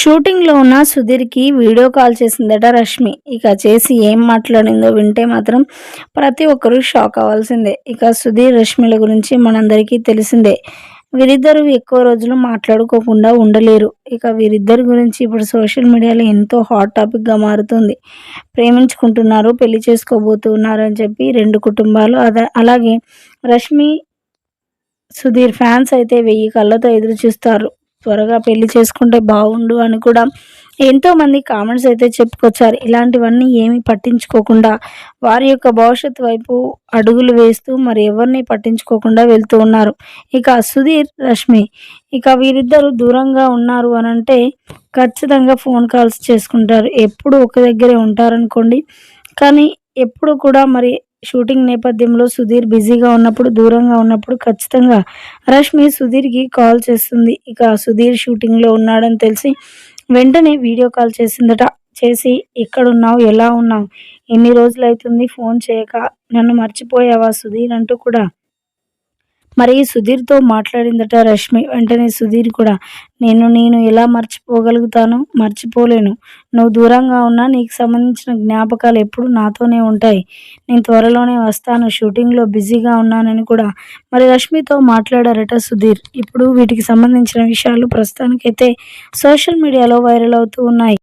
షూటింగ్లో ఉన్న సుధీర్కి video call చేసిందట రష్మి. ఇక చేసి ఏం మాట్లాడిందో వింటే మాత్రం ప్రతి ఒక్కరూ షాక్ అవ్వాల్సిందే. ఇక సుధీర్ రష్మిల గురించి మనందరికీ తెలిసిందే. వీరిద్దరూ ఎక్కువ రోజులు మాట్లాడుకోకుండా ఉండలేరు. ఇక వీరిద్దరి గురించి ఇప్పుడు సోషల్ మీడియాలో ఎంతో హాట్ టాపిక్గా మారుతుంది. ప్రేమించుకుంటున్నారు పెళ్ళి చేసుకోబోతున్నారు అని చెప్పి రెండు కుటుంబాలు అద అలాగే రష్మి సుధీర్ ఫ్యాన్స్ అయితే వెయ్యి కళ్ళతో ఎదురు చూస్తారు. త్వరగా పెళ్ళి చేసుకుంటే బాగుండు అని కూడా ఎంతోమంది కామెంట్స్ అయితే చెప్పుకొచ్చారు. ఇలాంటివన్నీ ఏమీ పట్టించుకోకుండా వారి యొక్క భవిష్యత్తు వైపు అడుగులు వేస్తూ మరి ఎవరిని పట్టించుకోకుండా వెళ్తూ ఉన్నారు. ఇక సుధీర్ రష్మి ఇక వీరిద్దరూ దూరంగా ఉన్నారు అని అంటే ఖచ్చితంగా ఫోన్ కాల్స్ చేసుకుంటారు. ఎప్పుడు ఒక దగ్గరే ఉంటారనుకోండి. కానీ ఎప్పుడు కూడా మరి షూటింగ్ నేపథ్యంలో సుధీర్ బిజీగా ఉన్నప్పుడు దూరంగా ఉన్నప్పుడు ఖచ్చితంగా రష్మి సుధీర్కి కాల్ చేస్తుంది. ఇక సుధీర్ షూటింగ్లో ఉన్నాడని తెలిసి వెంటనే వీడియో కాల్ చేసిందట. చేసి ఎక్కడున్నావు? ఎలా ఉన్నావు? ఎన్ని రోజులు అవుతుంది ఫోన్ చేయక? నన్ను మర్చిపోయావా సుధీర్? అంటూ కూడా మరి సుధీర్తో మాట్లాడిందట రష్మి. వెంటనే సుధీర్ కూడా నేను నేను ఎలా మర్చిపోగలుగుతాను? మర్చిపోలేను. నువ్వు దూరంగా ఉన్నా నీకు సంబంధించిన జ్ఞాపకాలు ఎప్పుడు నాతోనే ఉంటాయి. నేను త్వరలోనే వస్తాను. షూటింగ్లో బిజీగా ఉన్నానని కూడా. మరి రష్మితో మాట్లాడారట సుధీర్. ఇప్పుడు వీటికి సంబంధించిన విషయాలు ప్రస్తుతానికైతే సోషల్ మీడియాలో వైరల్ అవుతూ ఉన్నాయి.